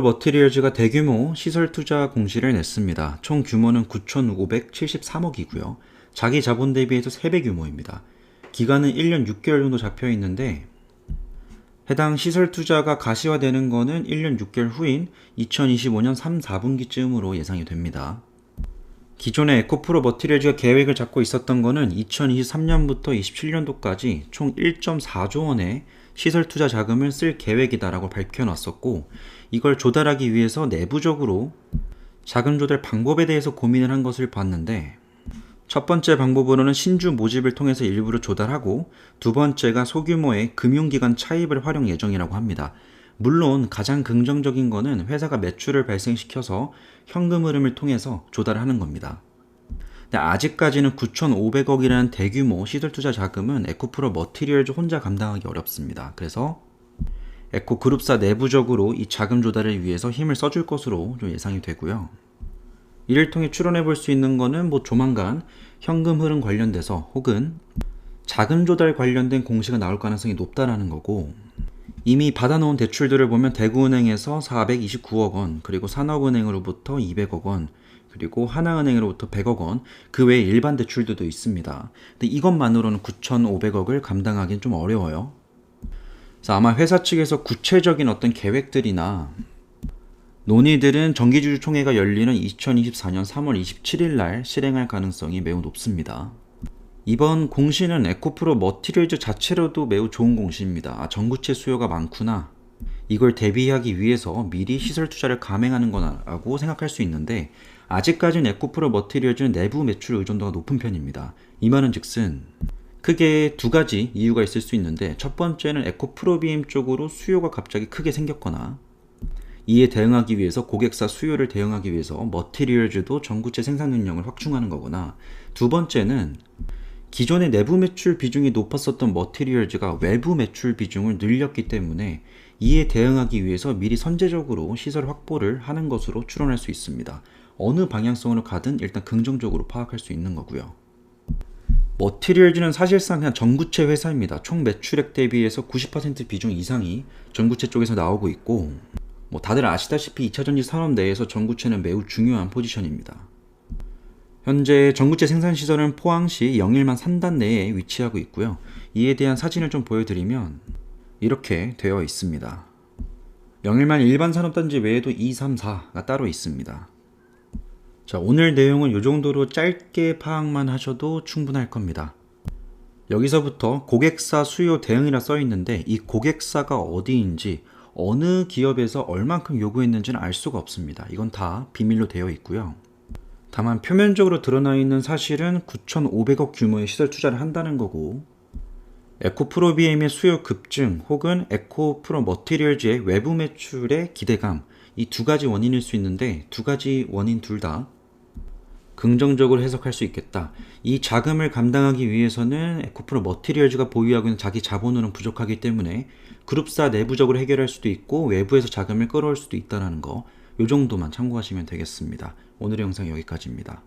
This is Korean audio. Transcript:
머티리얼즈가 대규모 시설 투자 공시를 냈습니다. 총 규모는 9,573억이고요. 자기 자본 대비해서 3배 규모입니다. 기간은 1년 6개월 정도 잡혀 있는데 해당 시설 투자가 가시화되는 거는 1년 6개월 후인 2025년 3, 4분기쯤으로 예상이 됩니다. 기존의 에코프로 머티리얼즈가 계획을 잡고 있었던 거는 2023년부터 27년도까지 총 1.4조 원의 시설 투자 자금을 쓸 계획이다라고 밝혀놨었고 이걸 조달하기 위해서 내부적으로 자금 조달 방법에 대해서 고민을 한 것을 봤는데 첫 번째 방법으로는 신주 모집을 통해서 일부를 조달하고 두 번째가 소규모의 금융기관 차입을 활용 예정이라고 합니다. 물론 가장 긍정적인 거는 회사가 매출을 발생시켜서 현금 흐름을 통해서 조달하는 겁니다. 근데 아직까지는 9,500억이라는 대규모 시설 투자 자금은 에코프로 머티리얼즈 혼자 감당하기 어렵습니다. 그래서 에코 그룹사 내부적으로 이 자금 조달을 위해서 힘을 써줄 것으로 좀 예상이 되고요. 이를 통해 추론해 볼 수 있는 거는 뭐 조만간 현금 흐름 관련돼서 혹은 자금 조달 관련된 공시가 나올 가능성이 높다라는 거고 이미 받아놓은 대출들을 보면 대구은행에서 429억 원, 그리고 산업은행으로부터 200억 원, 그리고 하나은행으로부터 100억 원, 그 외에 일반 대출들도 있습니다. 근데 이것만으로는 9,500억을 감당하기는 좀 어려워요. 그래서 아마 회사 측에서 구체적인 어떤 계획들이나 논의들은 정기주주총회가 열리는 2024년 3월 27일 날 실행할 가능성이 매우 높습니다. 이번 공시는 에코프로 머티리얼즈 자체로도 매우 좋은 공시입니다. 아, 전구체 수요가 많구나. 이걸 대비하기 위해서 미리 시설 투자를 감행하는 거라고 생각할 수 있는데 아직까지는 에코프로 머티리얼즈는 내부 매출 의존도가 높은 편입니다. 이 말은 즉슨 크게 두 가지 이유가 있을 수 있는데 첫 번째는 에코프로비엠 쪽으로 수요가 갑자기 크게 생겼거나 이에 대응하기 위해서 고객사 수요를 대응하기 위해서 머티리얼즈도 전구체 생산 능력을 확충하는 거거나 두 번째는 기존의 내부 매출 비중이 높았었던 머티리얼즈가 외부 매출 비중을 늘렸기 때문에 이에 대응하기 위해서 미리 선제적으로 시설 확보를 하는 것으로 추론할 수 있습니다. 어느 방향성으로 가든 일단 긍정적으로 파악할 수 있는 거고요. 머티리얼즈는 사실상 그냥 전구체 회사입니다. 총 매출액 대비해서 90% 비중 이상이 전구체 쪽에서 나오고 있고 뭐 다들 아시다시피 2차 전지 산업 내에서 전구체는 매우 중요한 포지션입니다. 현재 전구체 생산 시설은 포항시 영일만 3단 내에 위치하고 있고요. 이에 대한 사진을 좀 보여드리면 이렇게 되어 있습니다. 영일만 일반 산업단지 외에도 2, 3, 4가 따로 있습니다. 자, 오늘 내용은 이 정도로 짧게 파악만 하셔도 충분할 겁니다. 여기서부터 고객사 수요 대응이라 써 있는데 이 고객사가 어디인지 어느 기업에서 얼만큼 요구했는지는 알 수가 없습니다. 이건 다 비밀로 되어 있고요. 다만 표면적으로 드러나 있는 사실은 9,500억 규모의 시설 투자를 한다는 거고 에코프로 BM의 수요 급증 혹은 에코프로 머티리얼즈의 외부 매출의 기대감 이 두 가지 원인일 수 있는데 두 가지 원인 둘 다 긍정적으로 해석할 수 있겠다. 이 자금을 감당하기 위해서는 에코프로 머티리얼즈가 보유하고 있는 자기 자본으로는 부족하기 때문에 그룹사 내부적으로 해결할 수도 있고 외부에서 자금을 끌어올 수도 있다는 거. 요 정도만 참고하시면 되겠습니다. 오늘의 영상 여기까지입니다.